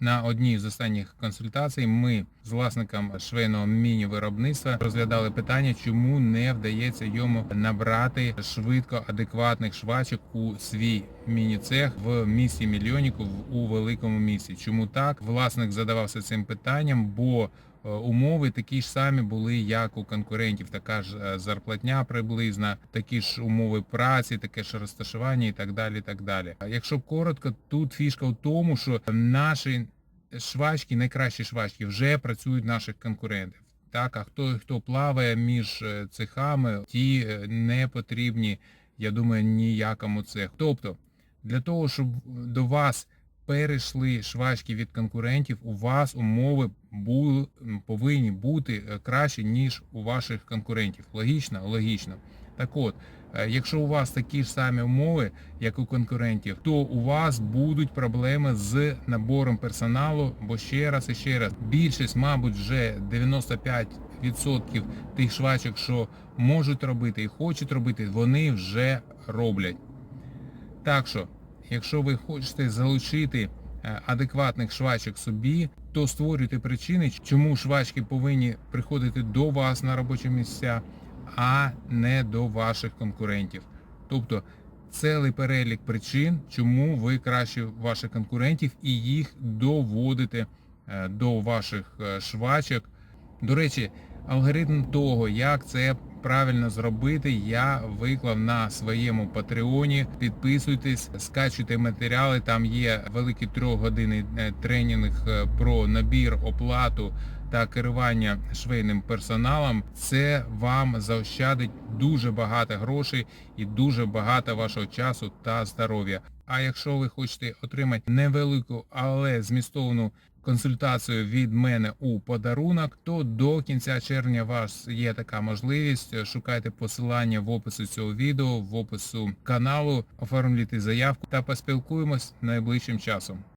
На одній з останніх консультацій ми з власником швейного міні-виробництва розглядали питання, чому не вдається йому набрати швидко адекватних швачок у свій міні-цех в місті Мільйоніків у великому місті. Чому так? Власник задавався цим питанням, бо умови такі ж самі були, як у конкурентів. Така ж е, зарплатня приблизна, такі ж умови праці, таке ж розташування і так далі. І так далі. Якщо коротко, тут фішка в тому, що наші швачки, найкращі швачки, вже працюють наших конкурентів. Так, а хто хто плаває між е, цехами, ті е, не потрібні, я думаю, ніякому цеху. Тобто, для того, щоб до вас перейшли швачки від конкурентів, у вас умови бу- повинні бути е, кращі, ніж у ваших конкурентів. Логічно? Логічно. Так от, е, якщо у вас такі ж самі умови, як у конкурентів, то у вас будуть проблеми з набором персоналу, бо ще раз і ще раз, більшість, мабуть, вже 95% тих швачок, що можуть робити і хочуть робити, вони вже роблять. Так що, якщо ви хочете залучити е, адекватних швачок собі, то створюйте причини, чому швачки повинні приходити до вас на робочі місця, а не до ваших конкурентів. Тобто цілий перелік причин, чому ви краще ваших конкурентів і їх доводите е, до ваших е, швачок. До речі, алгоритм того, як це правильно зробити, я виклав на своєму патреоні. Підписуйтесь, скачуйте матеріали. Там є великий трьохгодинний е, тренінг е, про набір, оплату та керування швейним персоналом. Це вам заощадить дуже багато грошей і дуже багато вашого часу та здоров'я. А якщо ви хочете отримати невелику, але змістовну консультацію від мене у подарунок, то до кінця червня у вас є така можливість. Шукайте посилання в описі цього відео, в опису каналу, оформлюйте заявку та поспілкуємось найближчим часом.